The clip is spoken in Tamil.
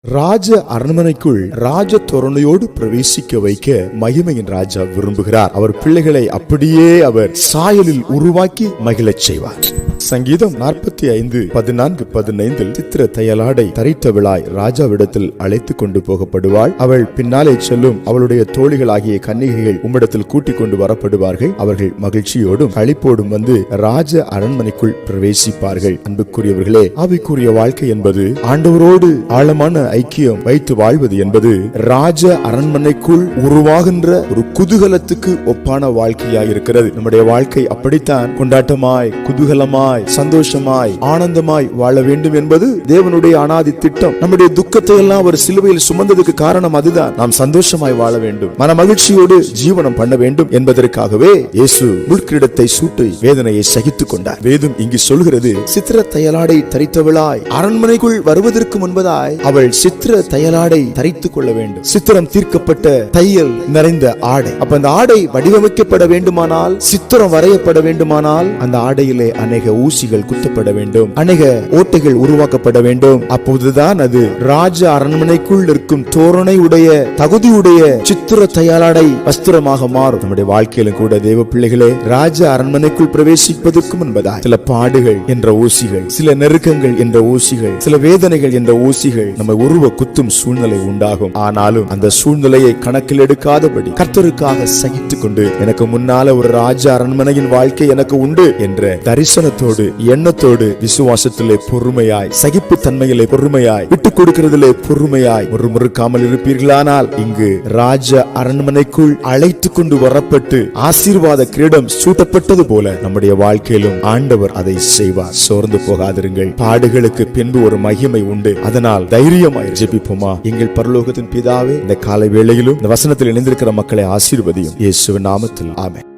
ராஜ அரண்மனைக்குள் ராஜ தோரணையோடு பிரவேசிக்க வைக்க மகிமையின் ராஜா விரும்புகிறார். அவர் பிள்ளைகளை அப்படியே அவர் சாயலில் உருவாக்கி மகிழச் செய்வார். சங்கீதம் நாற்பத்தி ஐந்து பதினான்கு பதினைந்தில் சித்திர தையலாடை தரித்தவளாய் ராஜாவிடத்தில் அழைத்து கொண்டு போகப்படுவாள். அவள் பின்னாலே செல்லும் அவளுடைய தோழிகளாகிய கன்னிகைகள் உம்மிடத்தில் கூட்டிக் கொண்டு வரப்படுவார்கள். அவர்கள் மகிழ்ச்சியோடும் களிப்போடும் வந்து ராஜ அரண்மனைக்குள் பிரவேசிப்பார்கள். அன்புக்குரியவர்களே ஆவிக்குரிய வாழ்க்கை என்பது ஆண்டவரோடு ஆழமான ஐக்கியம் வைத்து வாழ்வது என்பது ராஜ அரண்மனைக்குள் உருவாகின்ற ஒரு குதூகலத்துக்கு ஒப்பான வாழ்க்கையாக இருக்கிறது நம்முடைய வாழ்க்கை அப்படித்தான் கொண்டாட்டமாய் குதூகலமாய் சந்தோஷமாய் ஆனந்தமாய் வாழ வேண்டும் என்பது தேவனுடைய அனாதி திட்டம். நம்முடைய துக்கத்தை எல்லாம் ஒரு சிலுவையில் சுமந்ததுக்கு காரணம் அதுதான். நாம் சந்தோஷமாய் வாழ வேண்டும். மன மகிழ்ச்சியோடு ஜீவனம் பண்ண வேண்டும் என்பதற்காகவே இயேசு முள்கிரீடத்தை சூட்டி வேதனையை சகித்துக் கொண்டார் வேதம் இங்கு சொல்கிறது சித்திர தயலாடை தரித்தவளாய் அரண்மனைக்குள் வருவதற்கு முன்பதாய் அவள் சித்திர தயலாடை தரித்துக் கொள்ள வேண்டும். சித்திரம் தீர்க்கப்பட்ட தையல் நிறைந்த ஆடை. அப்ப அந்த ஆடை வடிவமைக்கப்பட வேண்டுமானால் சித்திரம் வரையப்பட வேண்டுமானால் அந்த ஆடையிலே அநேக ஊசிகள் குத்தப்பட வேண்டும். அநேக ஓட்டைகள் உருவாக்கப்பட வேண்டும். அப்போதுதான் அது ராஜ அரண்மனைக்குள் இருக்கும் தோரணை உடைய தகுதியுடைய சித்திர தயாராடை வஸ்திரமாக மாறும். நம்முடைய வாழ்க்கையிலும் கூட தேவ பிள்ளைகளே ராஜ அரண்மனைக்குள் பிரவேசிப்பதற்கும் முன்பதாய். சில பாடுகள் என்ற ஊசிகள் சில நெருக்கங்கள் என்ற ஊசிகள் சில வேதனைகள் என்ற ஊசிகள் நம்ம உருவ குத்தும் சூழ்நிலை உண்டாகும். ஆனாலும் அந்த சூழ்நிலையை கணக்கில் எடுக்காதபடி கர்த்தருக்காக சகித்துக் கொண்டு எனக்கு முன்னால ஒரு ராஜ அரண்மனையின் வாழ்க்கை எனக்கு உண்டு என்ற தரிசனத்தோடு எண்ணத்தோடு விசுவாசத்திலே பொறுமையாய் சகிப்பு தன்மையிலே பொறுமையாய் விட்டுக் கொடுக்கிறதிலே பொறுமையாய் ஒரு முறுக்காமல் இருப்பீர்களானால் இங்கு ராஜ அரண்மனைக்குள் அழைத்து கொண்டு வரப்பட்டு ஆசீர்வாத கிரீடம் சூட்டப்பட்டது போல நம்முடைய வாழ்க்கையிலும் ஆண்டவர் அதை செய்வார். சோர்ந்து போகாதிருங்கள். பாடுகளுக்கு பின்பு ஒரு மகிமை உண்டு. அதனால் தைரியமாய் ஜெபிப்போமா? எங்கள் பரலோகத்தின் பிதாவே இந்த காலை வேளையிலும் இந்த வசனத்தில் இணைந்திருக்கிற மக்களை ஆசீர்வதியும். இயேசுவின் நாமத்தில். ஆமே